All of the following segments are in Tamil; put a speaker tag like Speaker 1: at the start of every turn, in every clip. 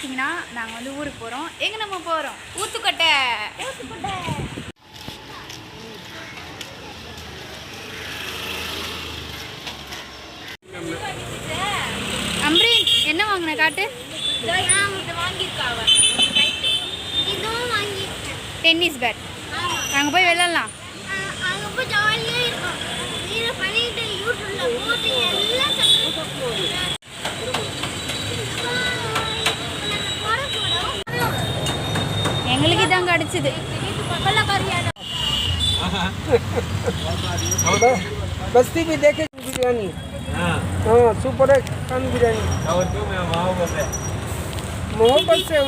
Speaker 1: பார்த்தீங்கன்னா நாங்கள் வந்து ஊருக்கு போகிறோம் எங்கே நம்ம போகிறோம் ஊத்துக்கொட்டை. அம்ரீன் என்ன வாங்கின காட்டு? Tennis
Speaker 2: bat.
Speaker 1: நாங்கள் போய் விளையாடலாம்.
Speaker 2: அங்க போய் ஜாலியா இருக்கும்.
Speaker 3: बस्ती भी देखे बिरयानी
Speaker 4: हाँ
Speaker 3: सुपर है खान बिरयानी मोहब्बत से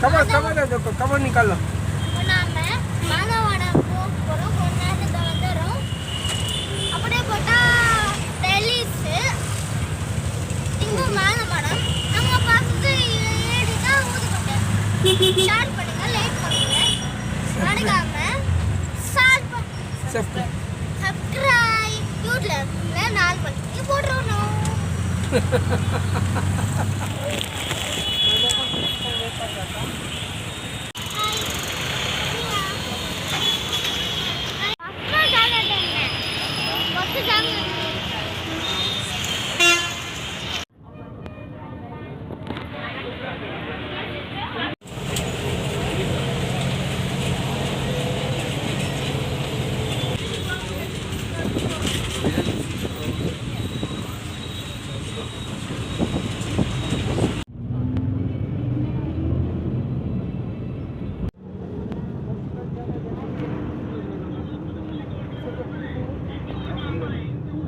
Speaker 3: कवर कवर है देखो निकाल
Speaker 2: लो ஸ்டார்ட் பண்ணுங்க லைட் பண்ணுங்க மறக்காம சப்ஸ்கிரைப் யூடியூப்ல நாலு பண்ணி போட்டுறணும்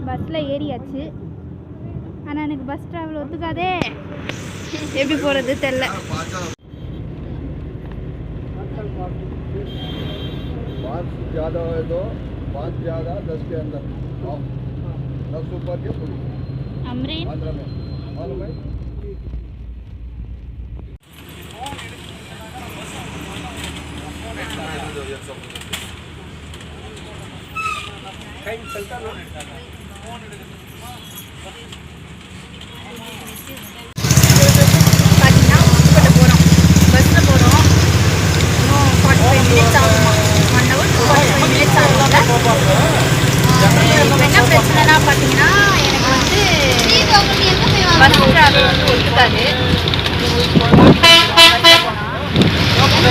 Speaker 1: பஸ்ஸில் ஏறியாச்சு ஆனால் எனக்கு பஸ் ட்ராவல் ஒத்துக்காதே எப்படி போகிறது தெரில
Speaker 5: पाँच ज़्यादा है तो
Speaker 1: பஸ் ட்ராவல் வந்து ஒத்துக்காது.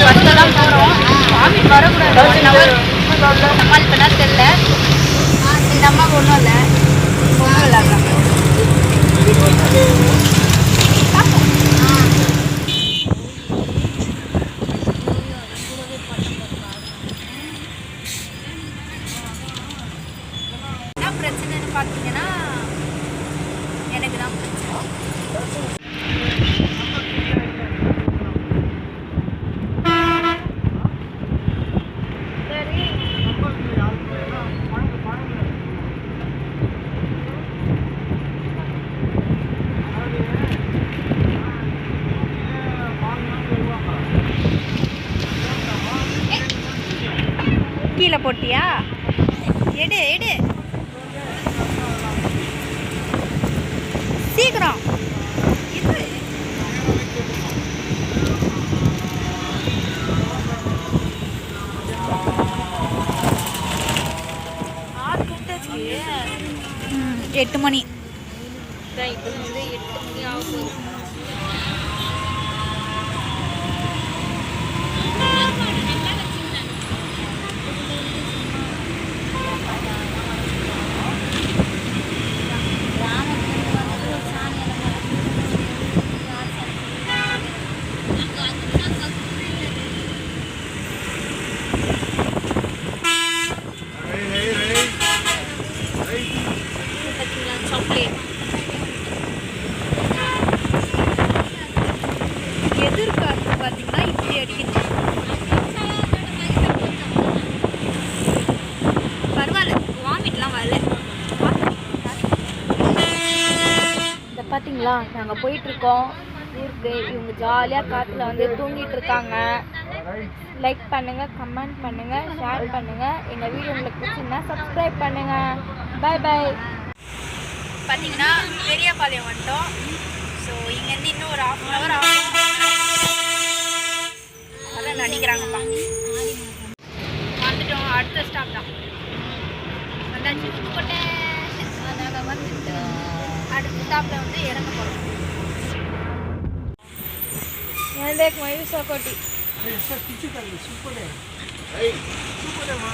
Speaker 1: பஸ்ஸில் தான் போகிறோம் வாமிட் வரக்கூடாது. ஒன் ஹவர் சமாளிப்பேனா தெரில இந்த அம்மாவுக்கு ஒன்றும் இல்லை. ஒன்றும் விளாட்றாங்க என்ன பிரச்சனைன்னு பார்த்தீங்கன்னா எனக்கு தான் பிரச்சனை. கீழே போட்டியா? எடு எடு. எட்டு மணி. எட்டு மணி எதிர்காத்து பார்த்தீங்கன்னா இப்படி அடிக்குது. பரவாயில்ல வாமிட்லாம் வரல.
Speaker 6: இந்த பார்த்தீங்களா நாங்கள் போயிட்டுருக்கோம். ஊருக்கு இவங்க ஜாலியாக காற்றுல வந்து தூங்கிட்டு இருக்காங்க லைக் பண்ணுங்கள் கமெண்ட் பண்ணுங்கள் ஷேர் பண்ணுங்கள் எங்கள் வீடியோ உங்களுக்கு பிடிச்சிருந்தா சப்ஸ்கிரைப் பண்ணுங்கள் பாய் பாய்
Speaker 1: பார்த்தீங்கன்னா பெரியபாளையம் வந்துட்டோம் ஸோ இங்கேருந்து இன்னும் ஒரு ஹாஃப் அன் அவர் ஆகும். அதான் நினைக்கிறாங்கப்பா வந்துட்டோம். அடுத்த ஸ்டாப் தான். வந்தாச்சு. புதுக்கோட்டை அதனால் வந்துட்டு அடுத்த ஸ்டாப்பில் வந்து இறங்க போகிறோம் மயூசா கோட்டி சூப்பர். சூப்பர்மா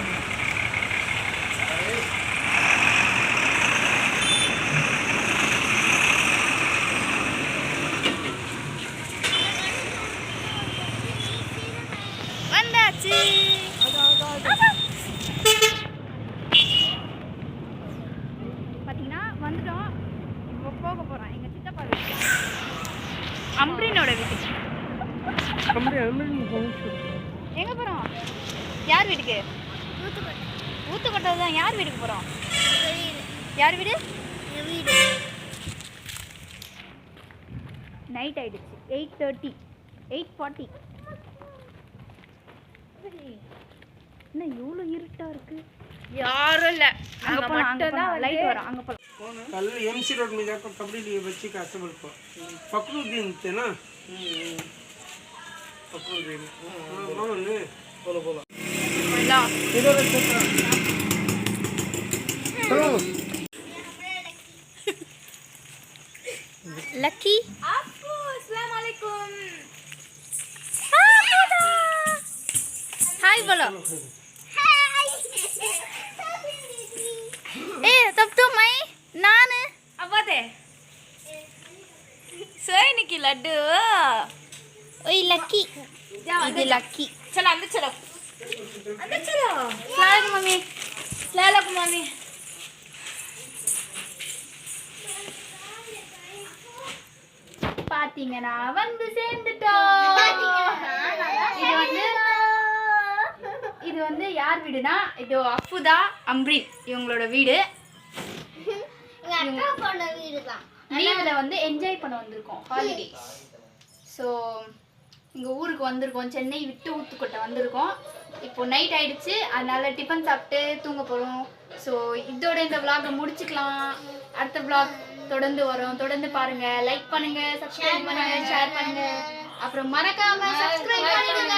Speaker 1: அம்ரினோட வீட்டுக்கு. எங்க போறோம்? யார் வீட்டுக்கு? ஊத்துக்கோட்டை தான் யார் வீட்டுக்கு போகிறோம் யார் வீடு?
Speaker 2: வீடு.
Speaker 1: நைட் ஆயிடுச்சு. எயிட் தேர்ட்டி எயிட் ஃபார்ட்டி என்ன இவ்வளோ இருட்டா இருக்கு? யாரும் இல்லை. அங்கே போனால் அங்கே லைட் வரும். அங்கே போகலாம்
Speaker 3: ಅಲ್ಲಿ ಎಮ್ ಸಿ ರೋಡ್ ಮೇಲೆ ಹಾಕೋ ಕಬಡ್ಡಿ ಬಚ್ಚಿ ಕಾಸು ಬಳ್ಕೊ ಫಕ್ರುದ್ದೀನ್ ಅಂತೇನಾ ಫಕ್ರುದ್ದೀನ್ ಮಾಮೂಲಿ ಬೋಲೋ ಬೋಲೋ ಲಕ್ಕಿ ಹಾಯ್ ಬೋಲೋ லட்டு. ஓய்
Speaker 1: லக்கி. இது லக்கி.
Speaker 6: చలో అందరు చలో అందరు చలో స్లాలకు మమ్మీ స్లాలకు మమ్మీ
Speaker 1: பாத்தீங்கன்னா வந்து சேர்ந்துட்டோம் இது வந்து இது வந்து யார் வீடுனா இது அப்புதா அம்ரின் இவங்களோட வீடு.
Speaker 2: எங்க அக்கா பொண்ணு வீடு
Speaker 1: லீவில் வந்து என்ஜாய் பண்ண வந்திருக்கோம் ஹாலிடே ஸோ எங்கள் ஊருக்கு வந்திருக்கோம் சென்னை விட்டு ஊத்துக்கோட்டை வந்திருக்கோம். இப்போ நைட் ஆயிடுச்சு அதனால டிஃபன் சாப்பிட்டு தூங்க போகிறோம் ஸோ இதோட இந்த vlog-அ முடிச்சுக்கலாம். அடுத்த vlog தொடர்ந்து வரும். தொடர்ந்து பாருங்க. லைக் பண்ணுங்க சப்ஸ்கிரைப் பண்ணுங்க ஷேர் பண்ணுங்க. அப்புறம் மறக்காம சப்ஸ்கிரைப் பண்ணிடுங்க.